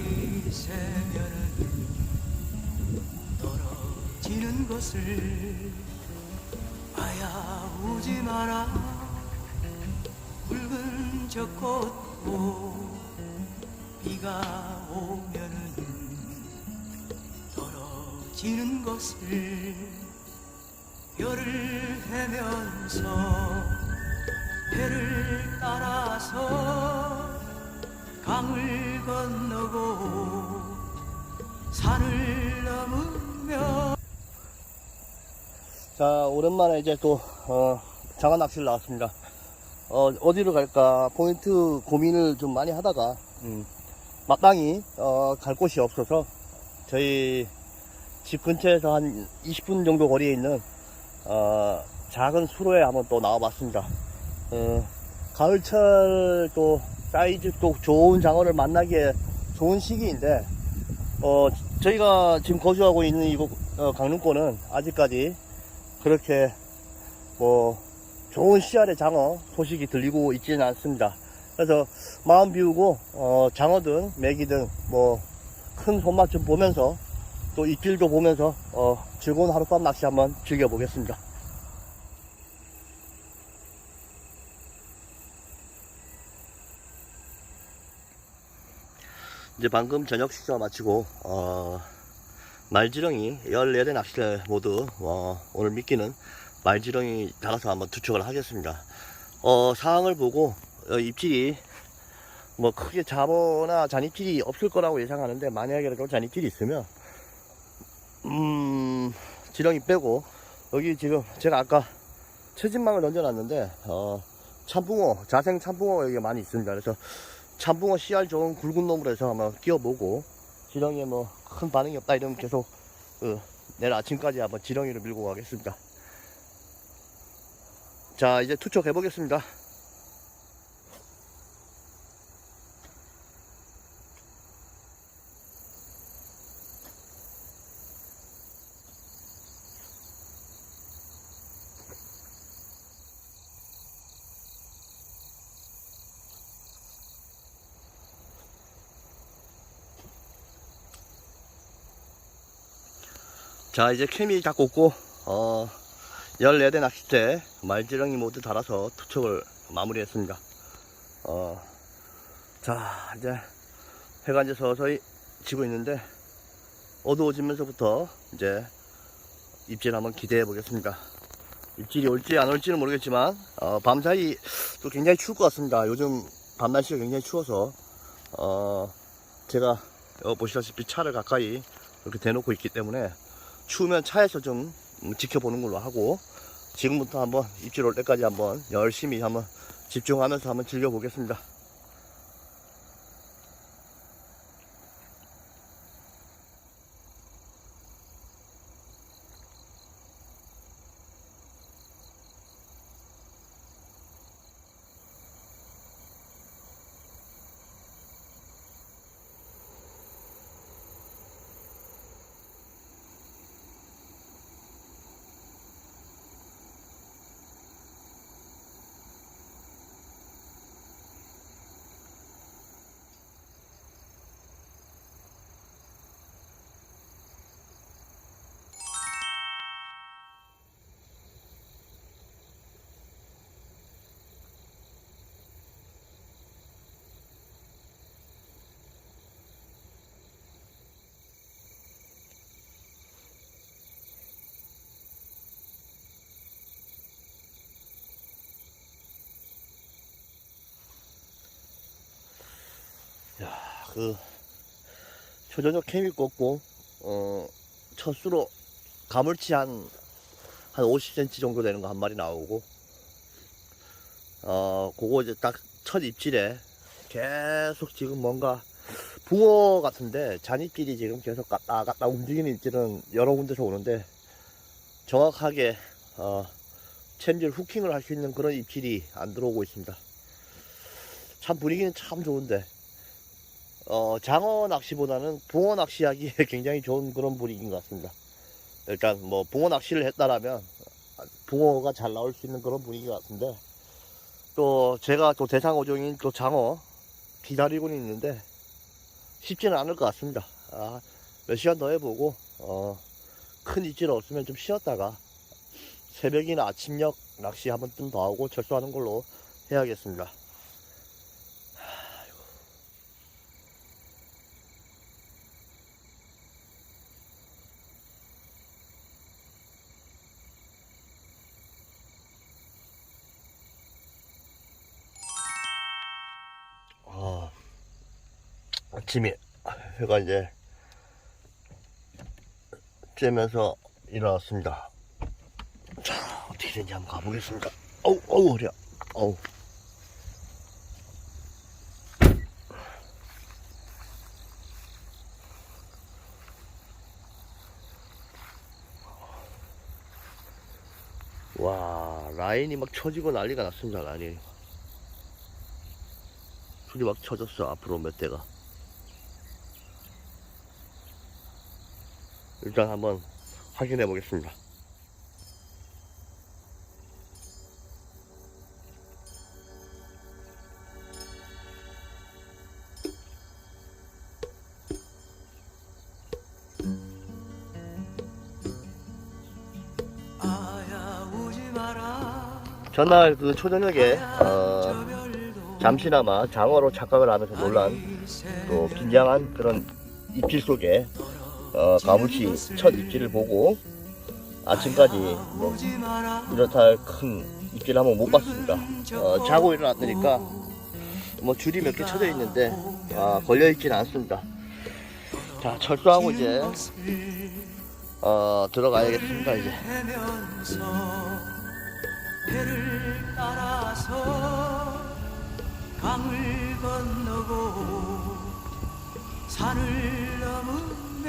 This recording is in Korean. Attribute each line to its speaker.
Speaker 1: 달이 새면은 떨어지는 것을 아야 우지 마라. 붉은 저 꽃도 비가 오면은 떨어지는 것을 별을 헤면서 배를 따라서 강을 건너고 산을 넘으며
Speaker 2: 자, 오랜만에 이제 또, 어, 장어 낚시를 나왔습니다. 어, 어디로 갈까, 포인트 고민을 좀 많이 하다가, 음, 마땅히, 어, 갈 곳이 없어서, 저희 집 근처에서 한 20분 정도 거리에 있는, 어, 작은 수로에 한번 또 나와봤습니다. 어, 가을철 또 사이즈 또 좋은 장어를 만나기에 좋은 시기인데, 어, 저희가 지금 거주하고 있는 이곳, 어, 강릉권은 아직까지 그렇게 뭐 좋은 씨알의 장어 소식이 들리고 있지는 않습니다. 그래서 마음 비우고 어, 장어든 메기든 뭐 큰 손맛 좀 보면서 또 입질도 보면서 어, 즐거운 하룻밤 낚시 한번 즐겨보겠습니다. 이제 방금 저녁 식사 마치고 어, 말지렁이 14대 낚시대 모두 어, 오늘 미끼는 말지렁이 달아서 한번 투척을 하겠습니다. 어, 상황을 보고 어, 입질이 뭐 크게 잡어나 잔입질이 없을 거라고 예상하는데 만약에라도 잔입질이 있으면 음 지렁이 빼고 여기 지금 제가 아까 채진망을 던져놨는데 어, 참붕어 자생 참붕어가 여기 많이 있습니다. 그래서 참붕어 씨알 좋은 굵은 놈으로 해서 한번 끼워보고 지렁이에 뭐 큰 반응이 없다 이러면 계속 그 내일 아침까지 한번 지렁이를 밀고 가겠습니다. 자 이제 투척해 보겠습니다. 자 이제 케미 다 꽂고 어 14대 낚싯대 말지렁이 모두 달아서 투척을 마무리했습니다. 어, 자 이제 해가 이제 서서히 지고 있는데 어두워지면서부터 이제 입질 한번 기대해 보겠습니다. 입질이 올지 안 올지는 모르겠지만 어, 밤사이 또 굉장히 추울 것 같습니다. 요즘 밤 날씨가 굉장히 추워서 어, 제가 어, 보시다시피 차를 가까이 이렇게 대놓고 있기 때문에 추우면 차에서 좀 음, 지켜보는 걸로 하고 지금부터 한번 입질 올 때까지 한번 열심히 한번 집중하면서 한번 즐겨보겠습니다. 그 초저녁 케미 꽂고 어 첫수로 가물치 한 한 50cm 정도 되는 거 한 마리 나오고 어 그거 이제 딱 첫 입질에 계속 지금 뭔가 붕어 같은데 잔입질이 지금 계속 갔다 갔다 움직이는 입질은 여러 군데서 오는데 정확하게 어 챔질 후킹을 할 수 있는 그런 입질이 안 들어오고 있습니다. 참 분위기는 참 좋은데 어, 장어 낚시보다는 붕어 낚시하기에 굉장히 좋은 그런 분위기인 것 같습니다. 일단 뭐 붕어 낚시를 했다라면 붕어가 잘 나올 수 있는 그런 분위기 같은데 또 제가 또 대상어종인 또 장어 기다리고는 있는데 쉽지는 않을 것 같습니다. 아, 몇 시간 더 해보고, 어, 큰 입질 없으면 좀 쉬었다가, 새벽이나 아침녘 낚시 한 번쯤 더 하고 철수하는 걸로 해야겠습니다. 아침에 해가 이제 쬐면서 일어났습니다. 자, 어떻게 되는지 한번 가보겠습니다. 어우, 어우, 허리야. 어우. 와, 라인이 막 쳐지고 난리가 났습니다, 라인이. 줄이 막 쳐졌어, 앞으로 몇 대가. 일단 한번 확인해 보겠습니다. 전날 그 초저녁에 어, 잠시나마 장어로 착각을 하면서 놀란 또 긴장한 그런 입질 속에 어, 가물치 첫 입질을 보고 아침까지 뭐 이렇다 할 큰 입질 한번 못 봤습니다. 어, 자고 일어났더니까 뭐 줄이 몇 개 쳐져 있는데 아, 걸려 있지는 않습니다. 자 철수하고 이제 어, 들어가야겠습니다 이제.
Speaker 1: 헤면서 배를 따라서 강을 건너고 산을 넘은